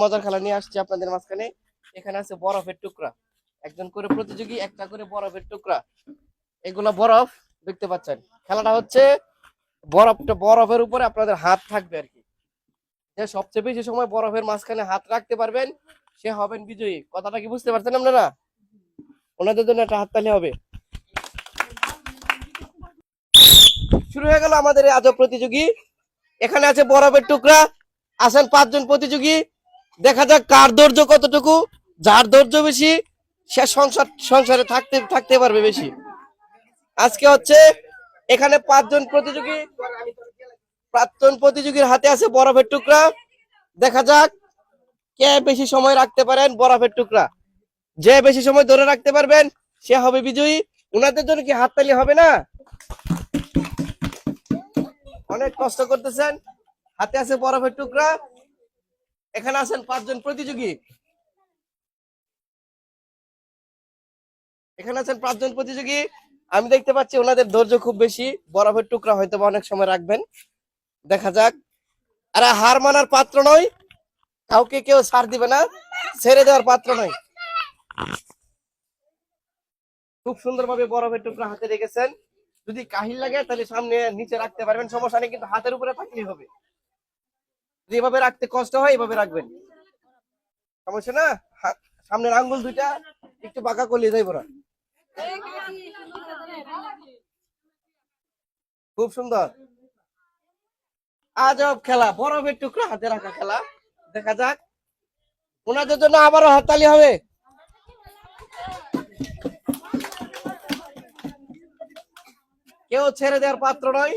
মজার খেলা নিয়ে আসছি আপনাদের মাঝখানে। এখানে আছে বরফের টুকরা। একজন করে প্রতিযোগী, একটা করে বরফের টুকরা। এগুলা বরফ, দেখতে পাচ্ছেন। খেলাটা হচ্ছে বরফটা বরফের উপরে আপনাদের হাত থাকবে আর কি। যে সবচেয়ে বেশি সময় বরফের মাঝখানে হাত রাখতে পারবেন, সে হবেন বিজয়ী। কথাটা কি বুঝতে পারছেন আপনারা? ওনাদের জন্য একটা হাততালি হবে। শুরু হয়ে গেল আমাদের আজব প্রতিযোগী। এখানে আছে বরফের টুকরা। আছেন পাঁচজন প্রতিযোগী। দেখা যাক কার ধৈর্য কতটুকু, যার ধৈর্য বেশি, সে সংসার, সংসারে থাকতে থাকতে পারবে বেশি। আজকে হচ্ছে এখানে পাঁচজন প্রতিযোগী প্রাক্তন প্রতিযোগীর হাতে আছে বরফের টুকরা। দেখা যাক কে বেশি সময় রাখতে পারেন বরফের টুকরা। যে বেশি সময় ধরে রাখতে পারবেন, সে হবে বিজয়ী। উনাদের জন্য কি হাততালি হবে না? অনেক কষ্ট করতেছেন। হাতে আছে বরফের টুকরা। এখানে আছেন পাঁচজন প্রতিযোগী। এখানে আছেন পাঁচজন প্রতিযোগী। আমি দেখতে পাচ্ছি ওনাদের ধৈর্য খুব বেশি। বরফের টুকরা হয়তো অনেক সময় রাখবেন। দেখা যাক। আরে হার মানার পাত্র নয়। কাউকে কেউ ছাড় দিবে না। ছেড়ে দেওয়ার পাত্র নয়। খুব সুন্দরভাবে বরফের টুকরা হাতে রেখেছেন। যদি কাহিল লাগে তাহলে সামনে নিচে রাখতে পারবেন। সমস্যা নেই, কিন্তু হাতের উপরে থাকলেই হবে। যদি এভাবে রাখতে কষ্ট হয়, এভাবে রাখবেন। সমস্যা না? সামনের আঙ্গুল দুইটা, একটু বাঁকা করলে যাইব না। খুব সুন্দর। আজব খেলা বরফের টুকরা হাতে রাখা খেলা। দেখা যাক। ওনাদের জন্য আবারও হাততালি হবে। কেউ ছেড়ে দেওয়ার পাত্র নয়।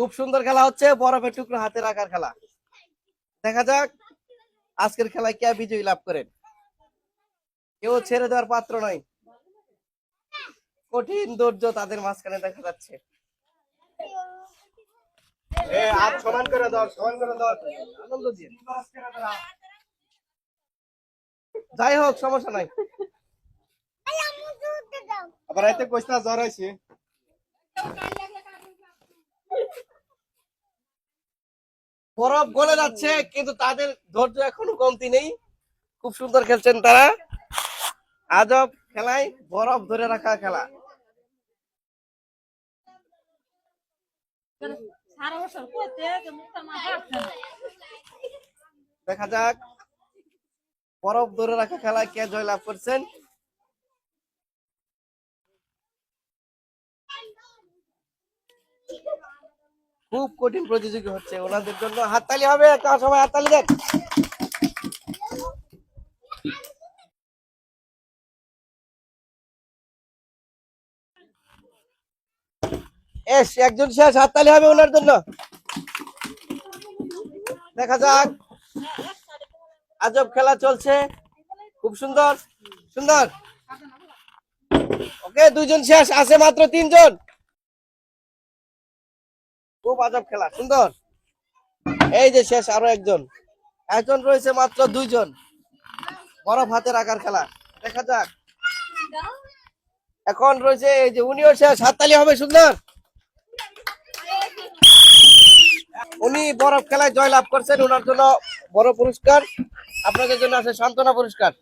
খুব সুন্দর খেলা হচ্ছে বরফের টুকরো হাতে রাখার খেলা। দেখা যাক আজকের খেলায় কে বিজয়ী লাভ করেন। কেউ ছেড়ে দেওয়ার পাত্র নয়। কঠিন ধৈর্য তাদের মাঝখানে দেখা যাচ্ছে। হাত সমান করে দাও সমান করে দাও। আনন্দ দিয়ে। যাই হোক সমস্যা নাই। আবার এতে কইস্তা জ্বর হয়েছে বরফ গলে যাচ্ছে, কিন্তু তাদের ধৈর্য এখনও কমতি নেই। খুব সুন্দর খেলছেন তারা। আজব খেলায় বরফ ধরে রাখা খেলা। দেখা যাক। বরফ ধরে রাখা খেলায় কে জয়লাভ করছেন? খুব কঠিন প্রতিযোগী হচ্ছে। ওনাদের জন্য হাততালি হবে। একটা সবাই হাততালি দেন। এস, একজন শেষ। হাততালি হবে ওনার জন্য। দেখা যাক। আজব খেলা চলছে। খুব সুন্দর। সুন্দর। ওকে, দুইজন শেষ। আছে মাত্র তিনজন। খুব আজব খেলা, সুন্দর। এই যে শেষ আরও একজন। একজন রয়েছে মাত্র দুইজন। বরফ হাতে রাখার খেলা। দেখা যাক। এখন রয়েছে এই যে উনিও শেষ। হাততালি হবে, সুন্দর। উনি বরফ খেলায় জয় লাভ করছেন ওনার জন্য বড় পুরস্কার। আপনাদের জন্য আছে সান্ত্বনা পুরস্কার।